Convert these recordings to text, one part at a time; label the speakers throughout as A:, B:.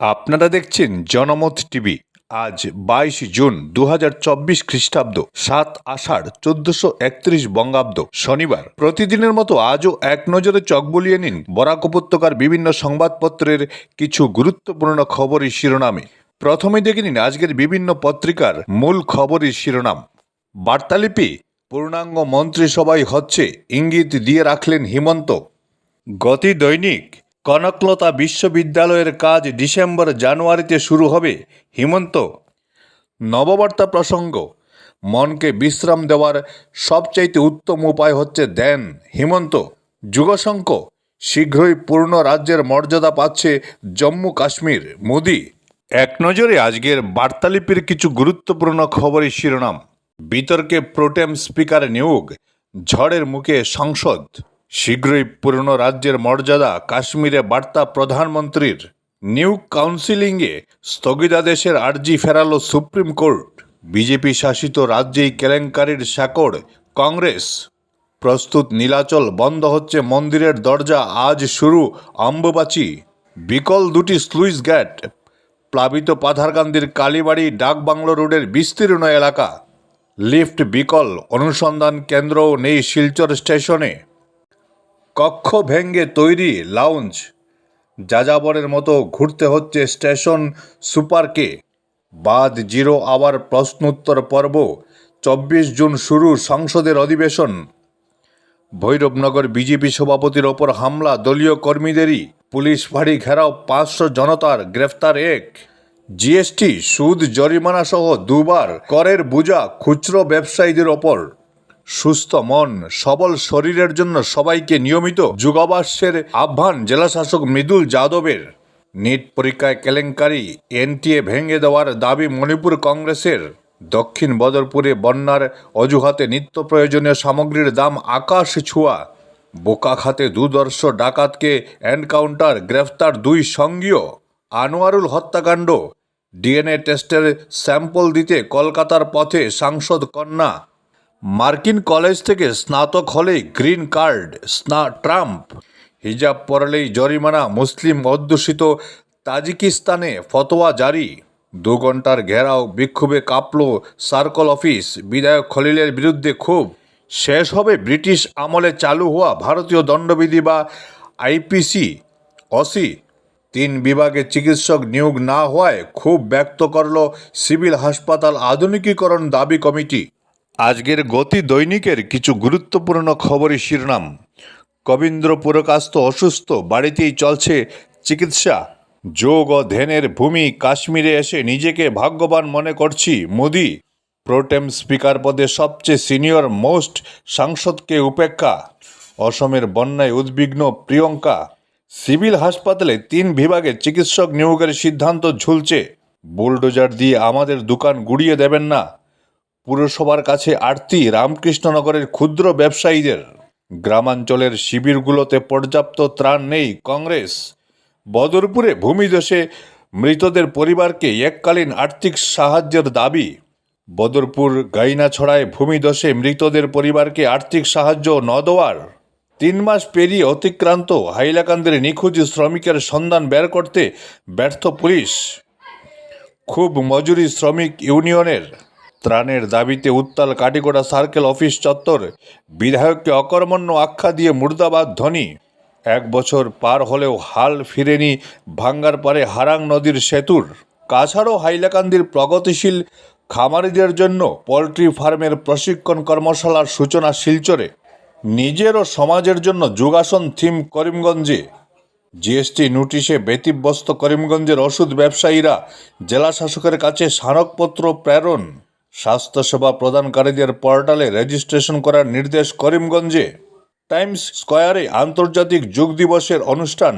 A: আপনারা দেখছেন জনমত টিভি। আজ বাইশ জুন দু হাজার চব্বিশ খ্রিস্টাব্দ, সাত আষাঢ় চোদ্দশো একত্রিশ বঙ্গাব্দ, শনিবার। প্রতিদিনের মতো আজও এক নজরে চক বলিয়ে নিন বরাক উপত্যকার বিভিন্ন সংবাদপত্রের কিছু গুরুত্বপূর্ণ খবরের শিরোনামে। প্রথমে দেখে নিন আজকের বিভিন্ন পত্রিকার মূল খবরের শিরোনাম। বার্তালিপি পূর্ণাঙ্গ মন্ত্রিসভায় হচ্ছে ইঙ্গিত দিয়ে রাখলেন হিমন্ত। গতি দৈনিক কনকলতা বিশ্ববিদ্যালয়ের কাজ ডিসেম্বর জানুয়ারিতে শুরু হবে। হিমন্ত। নববার্তা প্রসঙ্গ। মনকে বিশ্রাম দেওয়ার সবচাইতে উত্তম উপায় হচ্ছে দেন হিমন্ত। যুগশঙ্ক। শীঘ্রই পূর্ণ রাজ্যের মর্যাদা পাচ্ছে জম্মু কাশ্মীর। মোদি। এক নজরে আজকের বার্তালিপির কিছু গুরুত্বপূর্ণ খবরের শিরোনাম। বিতর্কে প্রোটেম স্পিকার নিয়োগ। ঝড়ের মুখে সংসদ। শীঘ্রই পূর্ণ রাজ্যের মর্যাদা কাশ্মীরে বার্তা প্রধানমন্ত্রীর নিউ কাউন্সিলিংয়ে স্থগিতাদেশের আর্জি ফেরাল সুপ্রিম কোর্ট। বিজেপি শাসিত রাজ্যেই কেলেঙ্কারির সাকড় কংগ্রেস। প্রস্তুত নীলাচল বন্ধ হচ্ছে মন্দিরের দরজা, আজ শুরু অম্বুবাচী বিকল দুটি স্লুইস গেট প্লাবিত পাথারকান্দির কালীবাড়ি, ডাকবাংলো রোডের বিস্তীর্ণ এলাকা। লিফট বিকল, অনুসন্ধান কেন্দ্রও নেই শিলচর স্টেশনে। কক্ষ ভেঙ্গে তৈরি লাউঞ্জ যাযাবরের মতো ঘুরতে হচ্ছে স্টেশন সুপারকে বাদ জিরো আবার প্রশ্নোত্তর পর্ব, চব্বিশ জুন শুরু সংসদের অধিবেশন। ভৈরবনগর বিজেপি সভাপতির ওপর হামলা, দলীয় কর্মীদেরই পুলিশ ফাঁড়ি ঘেরাও, পাঁচশো জনতার গ্রেফতার এক। জিএসটি, সুদ জরিমানা সহ দুবার, করের বোঝা খুচরো ব্যবসায়ীদের ওপর। সুস্থ মন, সবল শরীরের জন্য সবাইকে নিয়মিত যুগাবাসের আহ্বান জেলাশাসক মৃদুল যাদবের। নিট পরীক্ষায় কেলেঙ্কারি, এনটিএ ভেঙে দেওয়ার দাবি মণিপুর কংগ্রেসের। দক্ষিণ বদরপুরে বন্যার অজুহাতে নিত্য প্রয়োজনীয় সামগ্রীর দাম আকাশ ছোঁয়া। বোকা খাতে দুদর্শ ডাকাতকে এনকাউন্টার গ্রেফতার দুই সঙ্গীয় আনোয়ারুল হত্যাকাণ্ড, ডিএনএ টেস্টের স্যাম্পল দিতে কলকাতার পথে সাংসদ কন্যা। মার্কিন কলেজ থেকে স্নাতক হলেই গ্রিন কার্ড, স্না, ট্রাম্প। হিজাব পরলেই জরিমানা, মুসলিম অধ্যুষিত তাজিকিস্তানে ফতোয়া জারি। দু ঘণ্টার ঘেরাও, বিক্ষোভে কাঁপল সার্কল অফিস, বিধায়ক খলিলের বিরুদ্ধে ক্ষোভ। শেষ হবে ব্রিটিশ আমলে চালু হওয়া ভারতীয় দণ্ডবিধি বা আইপিসি। অসি তিন বিভাগে চিকিৎসক নিয়োগ না হওয়ায় ক্ষোভ ব্যক্ত করল সিভিল হাসপাতাল আধুনিকীকরণ দাবি কমিটি। আজকের গতি দৈনিকের কিছু গুরুত্বপূর্ণ খবরের শিরোনাম। কবীন্দ্র পুরকাস্ত অসুস্থ, বাড়িতেই চলছে চিকিৎসা। যোগ ও ধ্যানের ভূমি কাশ্মীরে এসে নিজেকে ভাগ্যবান মনে করছি মোদি। প্রোটেম স্পিকার পদে সবচেয়ে সিনিয়র মোস্ট সাংসদকে উপেক্ষা। অসমের বন্যায় উদ্বিগ্ন প্রিয়ঙ্কা। সিভিল হাসপাতালে তিন বিভাগে চিকিৎসক নিয়োগের সিদ্ধান্ত ঝুলছে। বুলডোজার দিয়ে আমাদের দোকান গুড়িয়ে দেবেন না। পুরসভার কাছে আরতি রামকৃষ্ণনগরের ক্ষুদ্র ব্যবসায়ীদের। গ্রামাঞ্চলের শিবিরগুলোতে পর্যাপ্ত ত্রাণ নেই কংগ্রেস। বদরপুরে ভূমিধসে মৃতদের পরিবারকে এককালীন আর্থিক সাহায্যের দাবি। বদরপুর গাইনাছড়ায় ভূমিধসে মৃতদের পরিবারকে আর্থিক সাহায্য ন দেওয়ার। তিন মাস পেরিয়ে অতিক্রান্ত হাইলাকান্দের নিখোঁজ শ্রমিকের সন্ধান বের করতে ব্যর্থ পুলিশ। খুব মজুরি শ্রমিক ইউনিয়নের ত্রাণের দাবিতে উত্তাল কাটিগোড়া সার্কেল অফিস চত্বর। বিধায়ককে অকর্মণ্য আখ্যা দিয়ে মুর্দাবাদ ধ্বনি। এক বছর পার হলেও হাল ফিরেনি ভাঙ্গার পারে হারাং নদীর সেতুর। কাছাড়ও হাইলাকান্দির প্রগতিশীল খামারিদের জন্য পোলট্রি ফার্মের প্রশিক্ষণ কর্মশালার সূচনা শিলচরে। নিজের ও সমাজের জন্য যোগাসন থিম করিমগঞ্জে। জিএসটি নোটিশে ব্যতিব্যস্ত করিমগঞ্জের ওষুধ ব্যবসায়ীরা, জেলা শাসকের কাছে স্মারকপত্র প্রেরণ। স্বাস্থ্যসেবা প্রদানকারীদের পোর্টালে রেজিস্ট্রেশন করার নির্দেশ করিমগঞ্জে। টাইমস স্কয়ারে আন্তর্জাতিক যোগ দিবসের অনুষ্ঠান,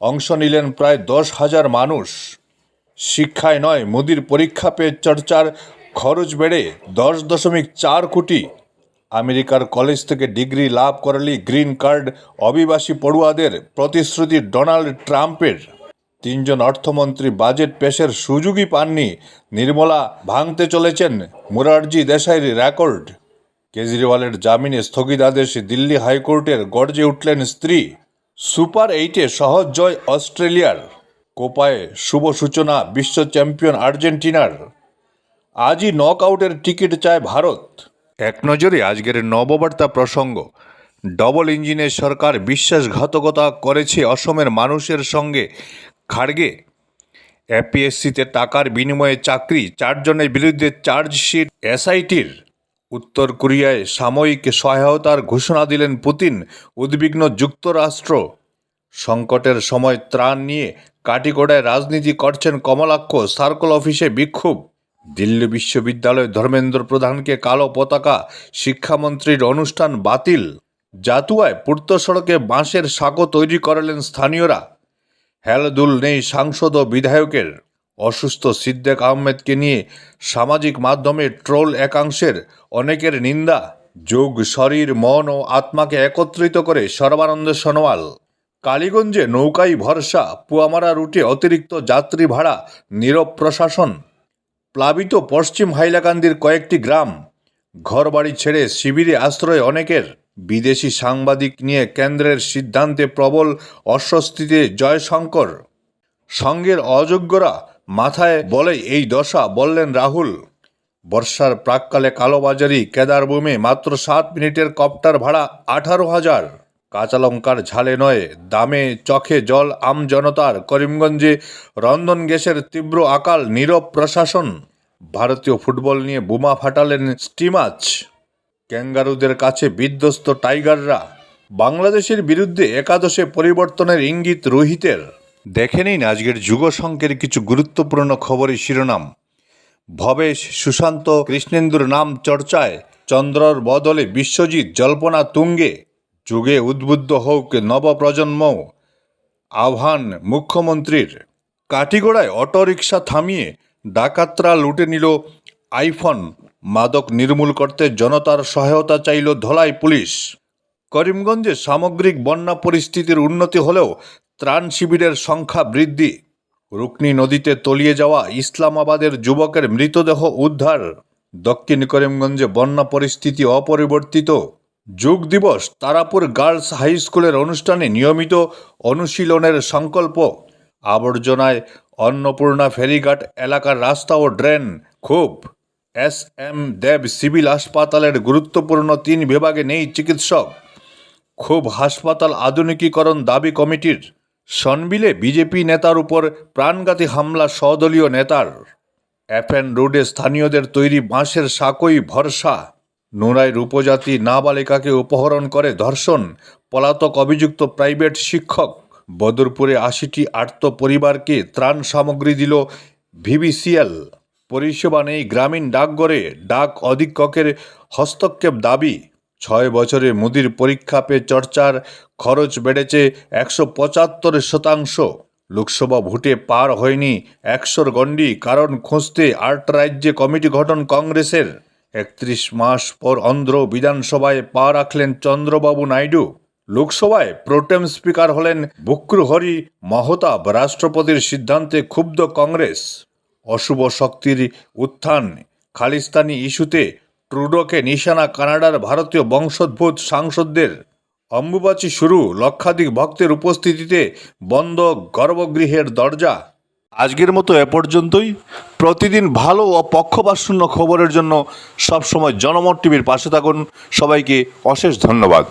A: অংশ নিলেন প্রায় দশ হাজার মানুষ। শিক্ষায় নয়, মোদির পরীক্ষা পে চর্চার খরচ বেড়ে দশ দশমিক চার কোটি। আমেরিকার কলেজ থেকে ডিগ্রি লাভ করলি গ্রিন কার্ড অভিবাসী পড়ুয়াদের প্রতিশ্রুতি ডোনাল্ড ট্রাম্পের। তিনজন অর্থমন্ত্রী বাজেট পেশের সুযোগই পাননি। নির্মলা ভাঙতে চলেছেন মুরারজি দেশাইয়ের রেকর্ড। কেজরিওয়ালের জামিনে স্থগিতাদেশ দিল্লি হাইকোর্টের গর্জে উঠলেন স্ত্রী। সুপার এইটে সহজ জয় অস্ট্রেলিয়ার। কোপায় শুভ সূচনা বিশ্ব চ্যাম্পিয়ন আর্জেন্টিনার। আজই নক আউটের টিকিট চায় ভারত। এক নজরে আজকের নববার্তা প্রসঙ্গ। ডবল ইঞ্জিনের সরকার বিশ্বাসঘাতকতা করেছে অসমের মানুষের সঙ্গে। খাড়গে এপিএসসিতে টাকার বিনিময়ে চাকরি, চারজনের বিরুদ্ধে চার্জশিট, এসআইটির। উত্তর কোরিয়ায় সাময়িক সহায়তার ঘোষণা দিলেন পুতিন, উদ্বিগ্ন যুক্তরাষ্ট্র। সংকটের সময় ত্রাণ নিয়ে কাটিগোড়ায় রাজনীতি করছেন কমলাক্ষ, সার্কল অফিসে বিক্ষোভ। দিল্লি বিশ্ববিদ্যালয় ধর্মেন্দ্র প্রধানকে কালো পতাকা, শিক্ষামন্ত্রীর অনুষ্ঠান বাতিল। জাতুয়ায় পূর্ত সড়কে বাঁশের সাঁকো তৈরি করালেন স্থানীয়রা। হেলদুল নেই সাংসদ ও বিধায়কের। অসুস্থ সিদ্দেক আহমেদকে নিয়ে সামাজিক মাধ্যমে ট্রোল একাংশের অনেকের নিন্দা, যোগ, শরীর, মন ও আত্মাকে একত্রিত করে সর্বানন্দ সোনোয়াল। কালীগঞ্জে নৌকাই ভরসা, পুয়ামারা রুটে অতিরিক্ত যাত্রী ভাড়া, নীরব প্রশাসন। প্লাবিত পশ্চিম হাইলাকান্দির কয়েকটি গ্রাম। ঘরবাড়ি ছেড়ে শিবিরে আশ্রয় অনেকের। বিদেশি সাংবাদিক নিয়ে কেন্দ্রের সিদ্ধান্তে প্রবল অস্বস্তিতে জয়শঙ্কর। সঙ্গের অযোগ্যরা মাথায় বলে এই দশা বললেন রাহুল। বর্ষার প্রাককালে কালোবাজারি কেদারভূমে মাত্র সাত মিনিটের কপ্টার ভাড়া আঠারো হাজার। কাঁচালঙ্কার ঝালে নয়, দামে চখে জল আম জনতার করিমগঞ্জে রন্ধন গ্যাসের তীব্র আকাল নীরব প্রশাসন। ভারতীয় ফুটবল নিয়ে বোমা ফাটালেন স্টিমাচ। ক্যাঙ্গারুদের কাছে বিধ্বস্ত টাইগাররা বাংলাদেশের বিরুদ্ধে একাদশে পরিবর্তনের ইঙ্গিত রোহিতের। দেখে নিন আজকের যুগসংকের কিছু গুরুত্বপূর্ণ খবরের শিরোনাম। ভবেশ, সুশান্ত, কৃষ্ণেন্দুর নাম চর্চায় চন্দ্রর বদলে বিশ্বজিৎ, জল্পনা তুঙ্গে। যুগে উদ্বুদ্ধ হোক নবপ্রজন্ম আহ্বান মুখ্যমন্ত্রীর। কাটিগোড়ায় অটোরিকশা থামিয়ে ডাকাতরা লুটে নিল আইফোন। মাদক নির্মূল করতে জনতার সহায়তা চাইল ধলাই পুলিশ। করিমগঞ্জে সামগ্রিক বন্যা পরিস্থিতির উন্নতি হলেও ত্রাণ শিবিরের সংখ্যা বৃদ্ধি। রুকনি নদীতে তলিয়ে যাওয়া ইসলামাবাদের যুবকের মৃতদেহ উদ্ধার। দক্ষিণ করিমগঞ্জে বন্যা পরিস্থিতি অপরিবর্তিত। যোগ দিবস তারাপুর গার্লস হাই স্কুলের অনুষ্ঠানে নিয়মিত অনুশীলনের সংকল্প। আবর্জনায় অন্নপূর্ণা ফেরিঘাট এলাকার রাস্তা ও ড্রেন খুব এস এম দেব সিভিল হাসপাতালের গুরুত্বপূর্ণ তিন বিভাগে নেই চিকিৎসক। খুব হাসপাতাল আধুনিকীকরণ দাবি কমিটির। সনবিলে বিজেপি নেতার উপর প্রাণঘাতী হামলা সদলীয় নেতার। এফএন রোডে স্থানীয়দের তৈরি বাঁশের সাকই ভরসা। নোরাইর উপজাতি নাবালিকাকে অপহরণ করে ধর্ষণ। পলাতক অভিযুক্ত প্রাইভেট শিক্ষক। বদরপুরে আশিটি আর্ত পরিবারকে ত্রাণ সামগ্রী দিল ভিবিসিএল পরিষেবা নেই। গ্রামীণ ডাকঘরে ডাক অধীক্ষকের হস্তক্ষেপ দাবি। ছয় বছরে মুদির পরীক্ষা পে চর্চার খরচ বেড়েছে একশো পঁচাত্তর শতাংশ। লোকসভা ভোটে পার হয়নি একশোর গণ্ডি, কারণ খুঁজতে আট রাজ্যে কমিটি গঠন কংগ্রেসের। একত্রিশ মাস পর অন্ধ্র বিধানসভায় পা রাখলেন চন্দ্রবাবু নাইডু। লোকসভায় প্রোটেম স্পিকার হলেন বুক্রুহরি মহতাব, রাষ্ট্রপতির সিদ্ধান্তে ক্ষুব্ধ কংগ্রেস। অশুভ শক্তির উত্থান। খালিস্তানি ইস্যুতে ট্রুডোকে নিশানা কানাডার ভারতীয় বংশোদ্ভূত সাংসদদের। অম্বুবাচী শুরু, লক্ষাধিক ভক্তের উপস্থিতিতে বন্ধ গর্ভগৃহের দরজা। আজকের মতো এ পর্যন্তই। প্রতিদিন ভালো ও পক্ষপাতশূন্য খবরের জন্য সবসময় জনমত টিভির পাশে থাকুন। সবাইকে অশেষ ধন্যবাদ।